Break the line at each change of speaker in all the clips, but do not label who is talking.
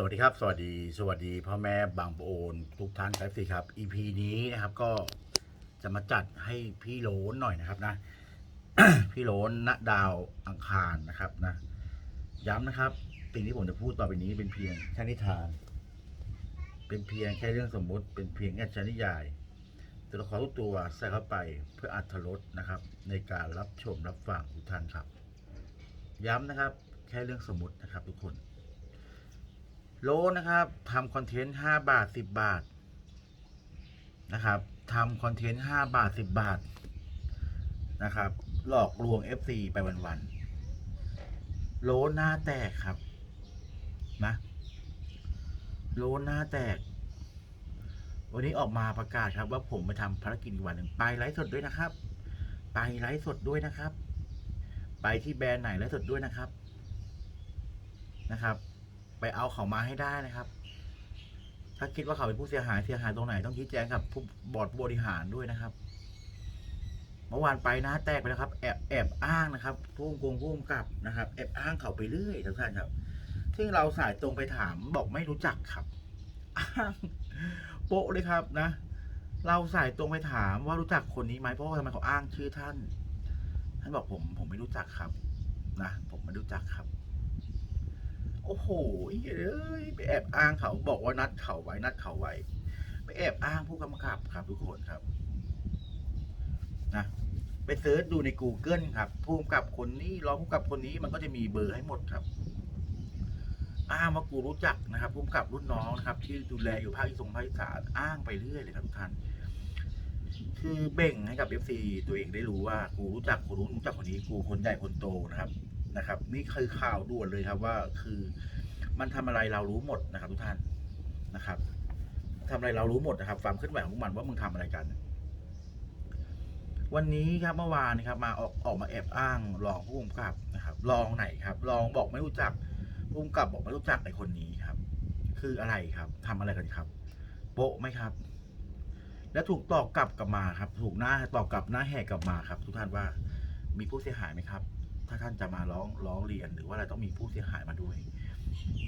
สวัสดีครับ สวัสดีสวัสดีพ่อแม่บางโอนทุกท่านครับสิครับ EP นี้นะครับก็จะมาจัดให้พี่โหลนหน่อยนะครับนะ พี่โหลนณดาวอังคารนะครับนะ ย้ำนะครับสิ่งที่ผมจะพูดต่อไปนี้เป็นเพียงแค่นิทาน เป็นเพียงแค่เรื่องสมมุติ เป็นเพียงแค่ชนิยายตัวละครทุกตัวใส่เข้าไปเพื่ออัธรสนะครับ ในการรับชมรับฟังทุกท่านครับ ย้ำนะครับ แค่เรื่องสมมตินะครับทุกคน โลนะครับทำคอนเทนต์ห้าบาทสิบบาทนะครับทำคอนเทนต์ห้าบาทสิบบาทนะครับ หลอกลวง FC ไปวันๆโลหน้าแตกครับนะโลหน้าแตก วันนี้ออกมาประกาศครับ ว่าผมไปทำภารกิจอีกวันหนึ่งไปไลฟ์สดด้วยนะครับ ไปไลฟ์สดด้วยนะครับ ไปที่แบรนด์ไหนไลฟ์สดด้วยนะครับนะครับ ไปเอาเขามาให้ได้นะครับ ถ้าคิดว่าเขาเป็นผู้เสียหายเสียหายตรงไหนต้องชี้แจงกับผู้บอร์ดผู้บริหารด้วยนะครับ เมื่อวานไปนะแตกไปแล้วครับ แอบแอบอ้างนะครับผู้กงผู้กำกับนะครับ แอบอ้างเขาไปเรื่อยทุกท่านครับ ซึ่งเราสายตรงไปถามบอกไม่รู้จักครับอ้างโป๊ะเลยครับนะ เราสายตรงไปถามว่ารู้จักคนนี้ไหมเพราะว่าทำไมเขาอ้างชื่อท่าน ท่านบอกผม ผมไม่รู้จักครับ นะผมไม่รู้จักครับ โอ้โหเอ้ยไปแอบอ้างเขาบอกว่านัดเขาไว้นัดเขาไว้ไปแอบอ้างผู้กำกับครับทุกคนครับนะไปเซิร์ชดูใน Google ครับผู้กำกับคนนี้รองผู้กำกับคนนี้มันก็จะมีเบอร์ให้หมดครับอ้างว่ากูรู้จักนะครับผู้กำกับรุ่นน้องนะครับ ที่ดูแลอยู่ภาคอีสงภาคอีสานอ้างไปเรื่อยเลยครับทุกท่านคือเบ่งให้กับ FC ตัวเองได้รู้ว่ากูรู้จักกูรู้รู้จักคนนี้กูคนใหญ่คนโตนะครับ นะครับนี่คือข่าวด่วนเลยครับว่าคือมันทำอะไรเรารู้หมดนะครับ ทุกท่านนะครับทำอะไรเรารู้หมดนะครับความเคลื่อนไหวของมันว่ามึงทำอะไรกัน วันนี้ครับเมื่อวานนะครับ มาออกออกมาแอบอ้างรองผู้กำกับนะครับรองไหนครับรองบอกไม่รู้จักผู้กำกับบอกไม่รู้จักในคนนี้ครับ คืออะไรครับทำอะไรกันครับโป๊ะไหมครับ แล้วถูกตอบกลับกลับมาครับ ถูกหน้าตอบกลับหน้าแหกกลับมาครับ ทุกท่านว่ามีผู้เสียหายไหมครับ ถ้าท่านจะมาร้องร้องเรียนหรือว่าอะไรต้องมีผู้เสียหายมาด้วย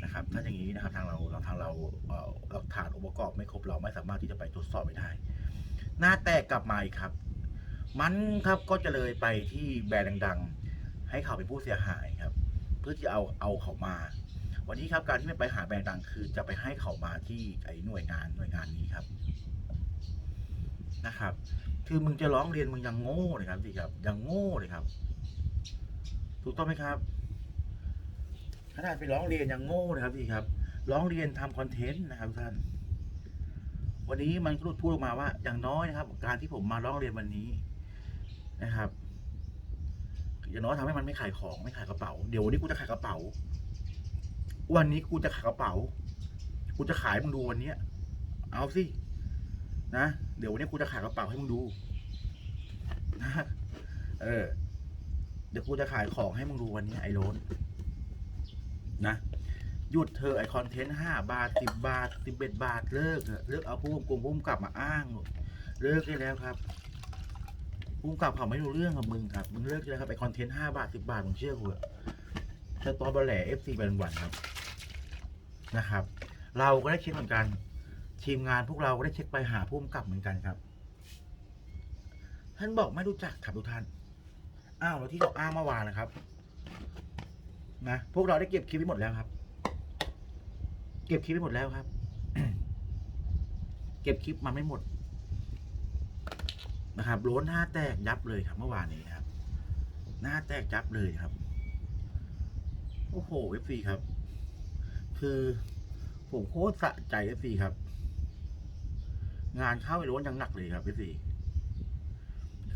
นะครับ ถ้าอย่างนี้นะครับทางเราเราทางเราเหลักฐานองค์ประกอบไม่ครบเราไม่สามารถที่จะไปตรวจสอบไปได้ หน้าแตกกลับมาอีกครับ มันครับก็จะเลยไปที่แบรนด์ดัง ๆ ให้เขาเป็นผู้เสียหายครับ เพื่อที่เอาเอาเขามา วันนี้ครับการที่ไม่ไปหาแบรนด์ดังคือจะไปให้เขามาที่ไอ้หน่วยงานหน่วยงานนี้ครับนะครับ คือมึงจะร้องเรียนมึงยังโง่เลยครับสิครับยังโง่เลยครับ ถูกต้องไหมครับขนาดไปร้องเรียนยังโง่เลยครับพี่ครับ ร้องเรียนทำคอนเทนต์นะครับท่าน วันนี้มันก็พูดออกมาว่า อย่างน้อยนะครับ การที่ผมมาร้องเรียนวันนี้นะครับอย่างน้อยทำให้มันไม่ขายของไม่ขายกระเป๋า เดี๋ยววันนี้กูจะขายกระเป๋า วันนี้กูจะขายกระเป๋า กูจะขายมึงดูวันเนี้ย เอาสิ นะ เดี๋ยววันนี้กูจะขายกระเป๋าให้มึงดูนะ เออ เดี๋ยวกูจะขายของให้มึงดูวันนี้ไอ้โรนนะหยุดเธอไอคอนเทนต์ห้าบาทสิบบาทสิบเอ็ดบาทเลิกเลิกเอาผู้กำกับผู้กำกับมาอ้างเลิกได้แล้วครับผู้กำกับเขาไม่รู้เรื่องกับมึงครับมึงเลิกได้แล้วครับไอคอนเทนต์ห้าบาทสิบบาทมึงเชื่อกูเถอะตอบอลแหล่เอฟซีเป็นวันครับนะครับ เราก็ได้เช็คเหมือนกัน ทีมงานพวกเราก็ได้เช็คไปหาผู้กำกับเหมือนกันครับ ท่านบอกไม่รู้จักครับทุกท่าน อ้าวแล้วที่เราอ้างเมื่อวานนะครับ นะพวกเราได้เก็บคลิปไว้หมดแล้วครับ เก็บคลิปไว้หมดแล้วครับ เก็บคลิปมาไม่หมด นะครับโล้นหน้าแตกยับเลยครับ เมื่อวานนี้ครับ หน้าแตกยับเลยครับโอ้โหเอฟซีครับ คือผมโคตรสะใจเอฟซีครับ งานเข้าไปล้นยังหนักเลยครับเอฟซี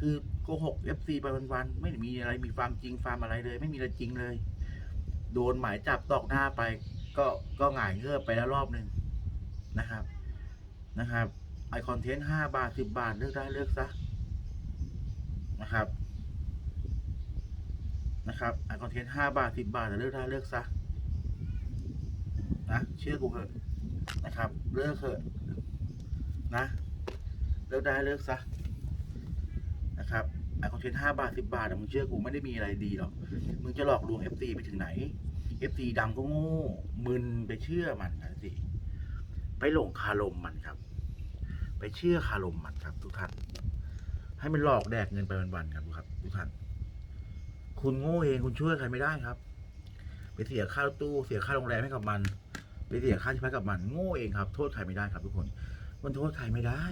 คือโกหกเอฟซีไปวันๆไม่มีอะไรมีฟามจริงฟามอะไรเลย ไม่มีอะไรจริงเลย โดนหมายจับตอกหน้าไป ก็ก็หงายเงือบไปแล้วรอบหนึ่งนะครับนะครับไอคอนเทนต์ห้าบาทสิบบาทเลือกได้เลือกซะนะครับนะครับไอคอนเทนต์ห้าบาทสิบบาทเลือกได้เลือกซะนะเชื่อกูเถอะนะครับ เลิกเถอะนะเลิกได้เลิกซะ นะครับไอคอนเทนต์ห้าบาทสิบบาทอะมึงเชื่อกูไม่ได้มีอะไรดีหรอก มึงจะหลอกลวงเอฟซีไปถึงไหนเอฟซีดำก็โง่มึนไปเชื่อมันนะสิไปหลงคารมมันครับ ไปเชื่อคารมมันครับ ทุกท่าน ให้มันหลอกแดกเงินไปวันๆครับทุกครับ ทุกท่าน คุณโง่เองคุณช่วยใครไม่ได้ครับ ไปเสียค่าตู้เสียค่าโรงแรมให้กับมัน ไปเสียค่าที่พักกับมัน โง่เองครับ โทษใครไม่ได้ครับ ทุกคน มันโทษใครไม่ได้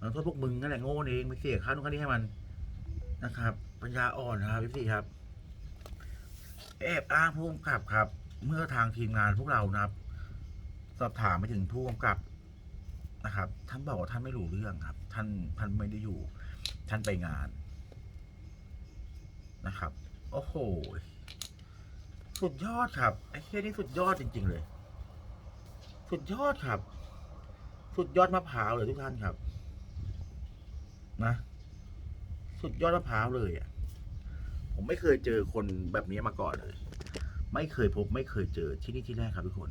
มันโทษพวกมึงนั่นแหละโง่เองไปเสียค่านู่นค่านี้ให้มันนะครับ ปัญญาอ่อนนะครับพี่สี่ครับแอบอ้างผู้กำกับครับ เมื่อทางทีมงานพวกเรานะครับ สอบถามไปถึงผู้กำกับนะครับ ท่านบอกว่าท่านไม่รู้เรื่องครับ ท่านท่านไม่ได้อยู่ ท่านไปงานนะครับ โอ้โห สุดยอดครับไอ้เฮียนี่สุดยอดจริง ๆ เลย สุดยอดครับ สุดยอดมะพร้าวเลยทุกท่านครับ นะ สุดยอดมะพร้าวเลยอะ ผมไม่เคยเจอคนแบบนี้มาก่อนเลย ไม่เคยพบไม่เคยเจอที่นี่ที่แรกครับทุกคน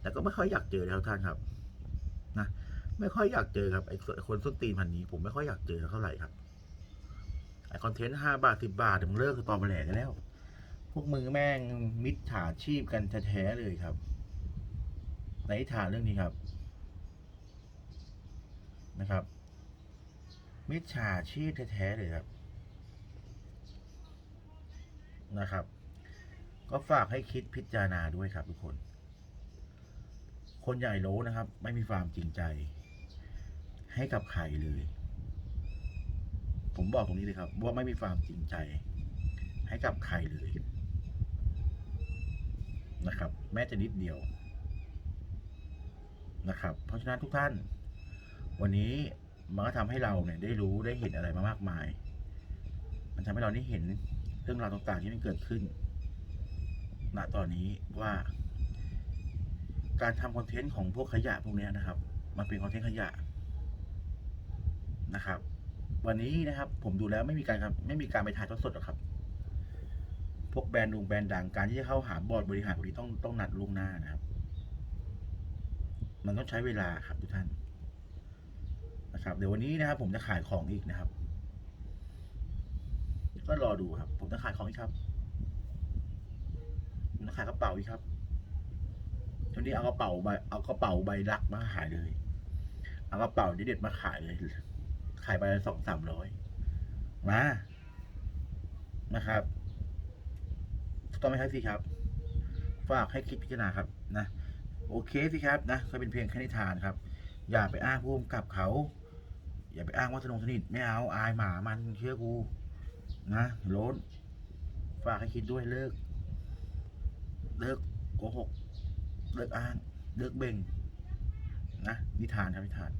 แต่ก็ไม่ค่อยอยากเจอแล้วท่านครับ นะไม่ค่อยอยากเจอครับไอ้คนส้นตีนพันนี้ ผมไม่ค่อยอยากเจอเท่าไหร่ครับไอ้คอนเทนต์ห้าบาทสิบาทเดี๋ยวมึงเลิกกับตอมแหลกันแล้ว พวกมือแม่งมิจฉาชีพกันแท้ๆเลยครับในนิทานเรื่องนี้ครับนะครับ มิจฉาชีพแท้ๆเลยครับนะครับ ก็ฝากให้คิดพิจารณาด้วยครับทุกคน คนใหญ่โลนะครับ ไม่มีความจริงใจ ให้กับใครเลย ผมบอกตรงนี้เลยครับ ว่าไม่มีความจริงใจ ให้กับใครเลยนะครับ แม้แต่นิดเดียวนะครับ เพราะฉะนั้นทุกท่าน วันนี้ มันก็ทำให้เราเนี่ยได้รู้ได้เห็นอะไรมามากมาย มันทำให้เราได้เห็นเรื่องราวต่างๆที่มันเกิดขึ้น ณ ตอนนี้ว่า การทำคอนเทนต์ของพวกขยะพวกนี้นะครับ มันเป็นคอนเทนต์ขยะนะครับ วันนี้นะครับ ผมดูแล้วไม่มีการไม่มีการไปถ่ายทอดสดหรอกครับ พวกแบรนด์ดุงแบรนด์ดังการที่จะเข้าหาบอร์ดบริหารพวกนี้ต้องต้องนัดล่วงหน้านะครับ มันต้องใช้เวลาครับทุกท่าน นะครับเดี๋ยววันนี้นะครับ ผมจะขายของอีกนะครับ ก็รอดูครับ ผมจะขายของอีกครับผมจะขายกระเป๋าอีกครับตอนนี้เอากระเป๋าใบเอากระเป๋าใบลักมาขายเลยเอากระเป๋าเด็ดมาขายเลย ขายไปสองสามร้อยมานะครับต้องไม่ใช่สิครับ ฝากให้คิดพิจารณาครับนะ โอเคสิครับนะก็เป็นเพียงแค่นิทานครับ อย่าไปอ้างผู้กำกับเขา อย่าไปอ้างว่าสนงสนิทไม่เอาอายหมามันเชื่อกู นะโล้นฝากให้คิดด้วยเลิก เลิกโกหก เลิกอ้าง เลิกเบ่ง นะนิทานครับนิทาน